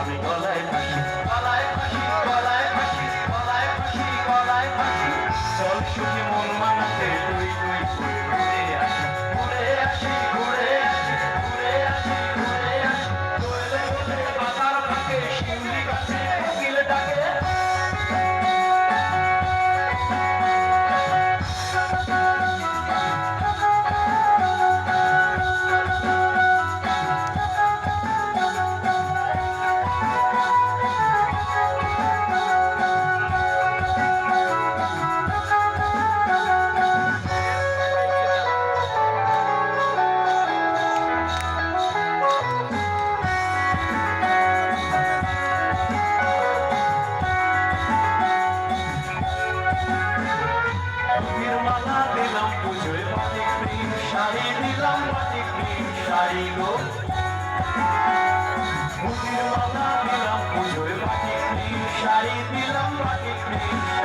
আমি গলায় ফাঁসি শাড়ি দিলাম বাটিক